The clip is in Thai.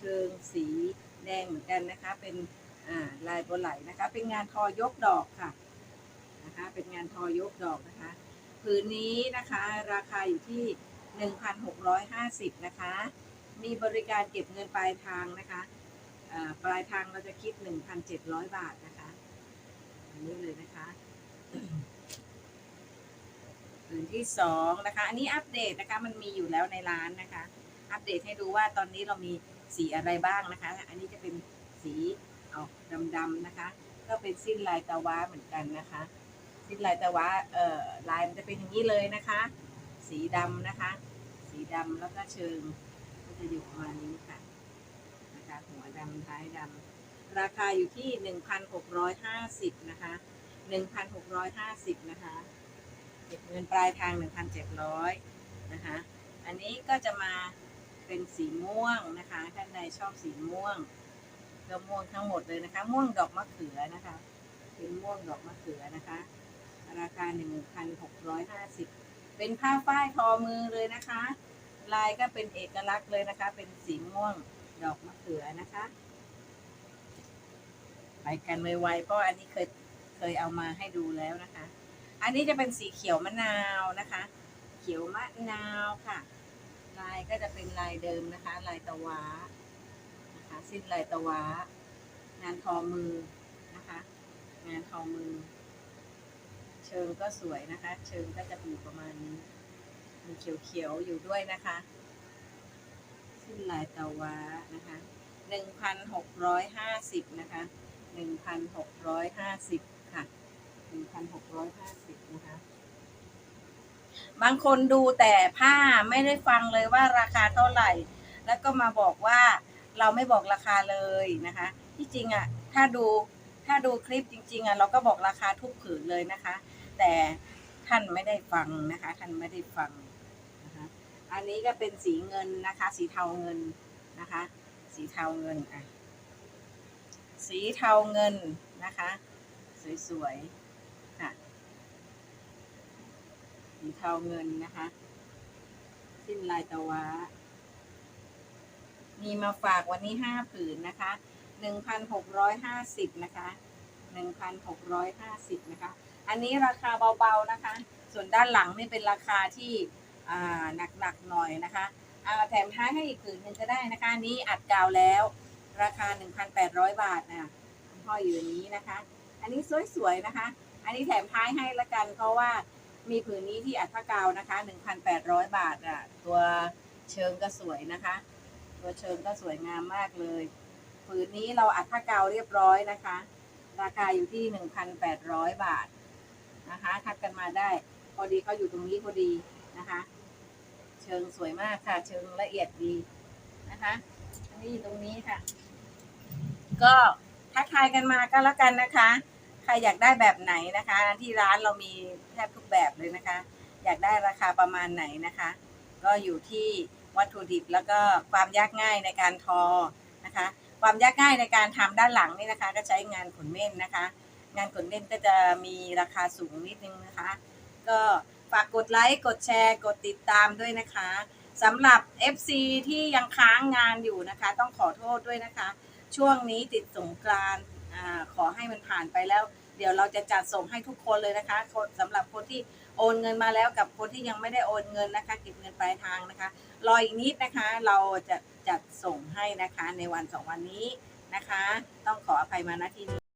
เชิงสีแดงเหมือนกันนะคะ เป็นลายบัวไหลนะคะ เป็นงานทอยกดอกค่ะนะคะ เป็นงานทอยกดอกนะคะผืนนี้นะคะราคาอยู่ที่ 1,650 นะคะ มีบริการเก็บเงินปลายทางนะคะปลายทางเราจะคิด 1,700 บาทนะคะอันนี้เลยนะคะผืนที่สองนะคะ อันนี้อัปเดตนะคะ มันมีอยู่แล้วในร้านนะคะ อัปเดตให้ดูว่าตอนนี้เรามี สีอะไรบ้างนะคะ อันนี้จะเป็นสีออกดำๆนะคะ ก็เป็นสิ้นลายตะวะเหมือนกันนะคะ สิ้นลายตะวะเอ่อลายมันจะเป็นอย่างนี้เลยนะคะ สีดำนะคะ สีดำแล้วก็เชิงก็จะอยู่ประมาณนี้ค่ะนะคะหัวดำท้ายดำราคาอยู่ที่หนึ่งพันหกร้อยห้าสิบนะคะหนึ่งพันหกร้อยห้าสิบนะคะเก็บเงินปลายทาง 1,700 นะคะ อันนี้ก็จะมา เป็นสีม่วงนะคะท่านใดชอบสีม่วงก็ม่วงทั้งหมดเลยนะคะ ม่วงดอกมะเขือนะคะ เป็นม่วงดอกมะเขือนะคะ ราคา1,650เป็นผ้าฝ้ายทอมือเลยนะคะ ลายก็เป็นเอกลักษณ์เลยนะคะ เป็นสีม่วงดอกมะเขือนะคะ ไปกันไวๆเพราะอันนี้เคยเคยเอามาให้ดูแล้วนะคะ อันนี้จะเป็นสีเขียวมะนาวนะคะ เขียวมะนาวค่ะ ลายก็จะเป็นลายเดิมนะคะ ลายตะวานะคะสิ้นลายตะวางานทอมือนะคะ งานทอมือ เชิงก็สวยนะคะ เชิงก็จะอยู่ประมาณนี้มีเขียวๆอยู่ด้วยนะคะ สิ้นลายตะวานะคะหนึ่งพันหกร้อยห้าสิบนะคะหนึ่งพันหกร้อยห้าสิบค่ะ1,650นะคะ บางคนดูแต่ผ้าไม่ได้ฟังเลยว่าราคาเท่าไหร่ แล้วก็มาบอกว่าเราไม่บอกราคาเลยนะคะ ที่จริงอะถ้าดูถ้าดูคลิปจริง ๆอะเราก็บอกราคาทุกผืนเลยนะคะ แต่ท่านไม่ได้ฟังนะคะ ท่านไม่ได้ฟังนะคะอันนี้ก็เป็นสีเงินนะคะ สีเทาเงินนะคะ สีเทาเงินอะสีเทาเงินนะคะ สวยๆ ค่ะ สีเทาเงินนะคะ สิ้นลายตะวะมีมาฝากวันนี้ห้าผืนนะคะหนึ่งพันหกร้อยห้าสิบนะคะหนึ่งพันหกร้อยห้าสิบนะคะ อันนี้ราคาเบาๆนะคะ ส่วนด้านหลังนี่เป็นราคาที่หนักๆหน่อยนะคะอ่าแถมท้ายให้อีกผืนหนึ่งก็ได้นะคะ นี้อัดกาวแล้ว ราคา 1,800 บาทนะห้อยอยู่นี้นะคะ อันนี้สวยๆนะคะ อันนี้แถมท้ายให้ละกันเพราะว่า มีผืนนี้ที่อัดผ้ากาวนะคะ 1,800 บาทอะ ตัวเชิงก็สวยนะคะ ตัวเชิงก็สวยงามมากเลย ผืนนี้เราอัดผ้ากาวเรียบร้อยนะคะ ราคาอยู่ที่ 1,800 บาทนะคะ ทักกันมาได้ พอดีเขาอยู่ตรงนี้พอดีนะคะ เชิงสวยมากค่ะ เชิงละเอียดดีนะคะอันนี้ตรงนี้ค่ะ ก็ทักทายกันมาก็แล้วกันนะคะ รอยากได้แบบไหนนะคะ ที่ร้านเรามีแทบทุกแบบเลยนะคะ อยากได้ราคาประมาณไหนนะคะ ก็อยู่ที่วัตถุดิบแล้วก็ความยากง่ายในการทอนะคะ ความยากง่ายในการทำด้านหลังนี่นะคะ ก็ใช้งานขนเม่นนะคะ งานขนเม่นก็จะมีราคาสูงนิดนึงนะคะ ก็ฝากกดไลค์กดแชร์กดติดตามด้วยนะคะสำหรับ FC ที่ยังค้างงานอยู่นะคะ ต้องขอโทษด้วยนะคะ ช่วงนี้ติดสงกรานขอให้มันผ่านไปแล้ว เดี๋ยวเราจะจัดส่งให้ทุกคนเลยนะคะคนสำหรับคนที่โอนเงินมาแล้วกับคนที่ยังไม่ได้โอนเงินนะคะเก็บเงินปลายทางนะคะ รออีกนิดนะคะ เราจะจัดส่งให้นะคะในวันสองวันนี้นะคะ ต้องขออภัยมาณที่นี้